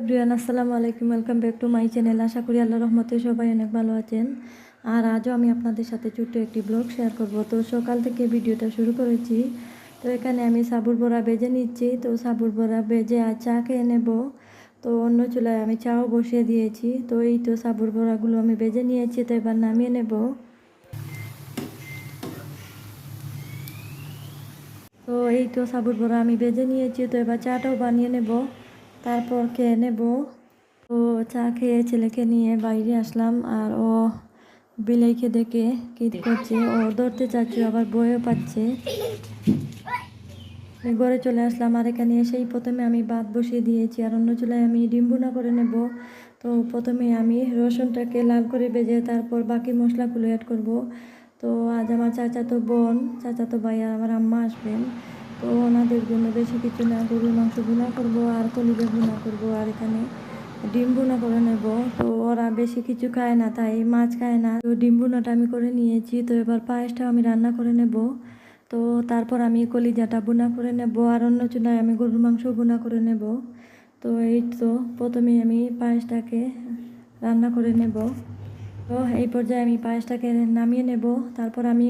Everyone আসসালামু আলাইকুম। Welcome back to my channel আশা করি আল্লাহ রহমতে সবাই অনেক ভালো আছেন। আর আজও আমি আপনাদের সাথে ছোট্ট একটি ব্লগ শেয়ার করব। তো সকাল থেকে ভিডিওটা শুরু করেছি। তো এখানে আমি সাবুর বড়া বেজে নিচ্ছি। তো সাবুর বড়া বেজে আর চা খেয়ে নেব। তো অন্য চুলায় আমি চাও বসিয়ে দিয়েছি। তো এই তো সাবুর বড়াগুলো আমি বেজে নিয়েছি, তো এবার নামিয়ে নেব। তো এই তো সাবুর বড়া আমি বেজে নিয়েছি। তো এবার চাটাও বানিয়ে নেব। তারপর খেয়ে নেব। তো চা খেয়ে ছেলেকে নিয়ে বাইরে আসলাম আর ও বিলাইকে দেখে কী করছে। ও ধরতে চাচ্ছে আবার বইও পাচ্ছে। ঘরে চলে আসলাম আর এখানে এসেই প্রথমে আমি ভাত বসিয়ে দিয়েছি আর অন্য চুলায় আমি ডিম ভুনা করে নেব। তো প্রথমে আমি রসুনটাকে লাল করে ভেজে তারপর বাকি মশলাগুলো অ্যাড করব। তো আজ আমার চাচাতো বোন, চাচাতো ভাই আর আমার আম্মা আসবেন। ওনাদের জন্য বেশি কিছু না গরুর মাংস ভুনা করব, আর কলিজা ভুনা করব, আর এখানে ডিম ভুনা করে নেব। তো ওরা বেশি কিছু খায় না, তাই মাছ খায় না। তো ডিম ভুনাটা আমি করে নিয়েছি, তো এবার পায়েসটা আমি রান্না করে নেব। তো তারপর আমি কলিজাটা বুনা করে নেব, আর অন্য চুলায় আমি গরুর মাংস বুনা করে নেব। তো এই তো প্রথমে আমি পায়েসটাকে রান্না করে নেব। তো এই পর্যায়ে আমি পায়েসটাকে নামিয়ে নেব। তারপর আমি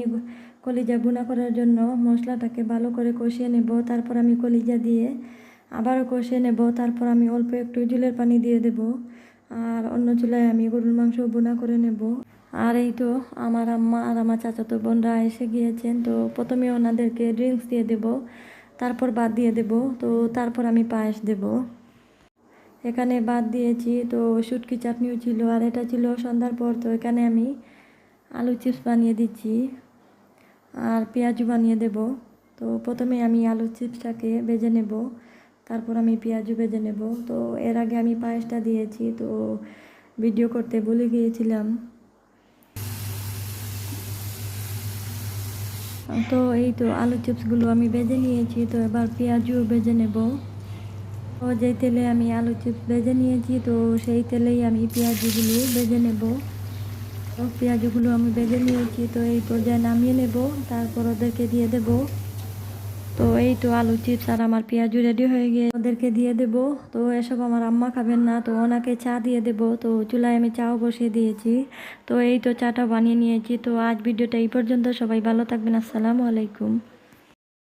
কলিজা বুনা করার জন্য মশলাটাকে ভালো করে কষিয়ে নেব। তারপর আমি কলিজা দিয়ে আবারও কষিয়ে নেব। তারপর আমি অল্প একটু জুলের পানি দিয়ে দেব। আর অন্য চুলায় আমি গরুর মাংস বুনা করে নেব। আর এই তো আমার আম্মা আর আমার চাচাতো বোনরা এসে গিয়েছেন। তো প্রথমে ওনাদেরকে ড্রিঙ্কস দিয়ে দেব। তারপর বাদ দিয়ে দেব। তো তারপর আমি পায়েস দেব। এখানে বাদ দিয়েছি, তো শুটকি চাটনিও ছিল আর এটা ছিল সন্ধ্যার পর, তো এখানে আমি আলু চিপস বানিয়ে দিচ্ছি আর পেঁয়াজু বানিয়ে দেব। তো প্রথমে আমি আলু চিপসটাকে বেজে নেব, তারপর আমি পেঁয়াজু বেজে নেব। তো এর আগে আমি পায়েসটা দিয়েছি, তো ভিডিও করতে ভুলে গিয়েছিলাম। তো এই তো আলু চিপসগুলো আমি বেজে নিয়েছি, তো এবার পেঁয়াজও বেজে নেব। তো যেই তেলে আমি আলু চিপস ভেজে নিয়েছি, তো সেই তেলেই আমি পেঁয়াজগুলো ভেজে নেব। তো পেঁয়াজগুলো আমি ভেজে নিয়েছি, তো এই পর্যায়ে নামিয়ে নেব, তারপর ওদেরকে দিয়ে দেব। তো এই তো আলু চিপস আর আমার পেঁয়াজু রেডি হয়ে গিয়ে ওদেরকে দিয়ে দেব। তো এসব আমার আম্মা খাবেন না, তো ওনাকে চা দিয়ে দেব। তো চুলায় আমি চাও বসিয়ে দিয়েছি। তো এই তো চাটা বানিয়ে নিয়েছি, তো আজ ভিডিওটা এই পর্যন্ত। সবাই ভালো থাকবেন, আসসালামু আলাইকুম।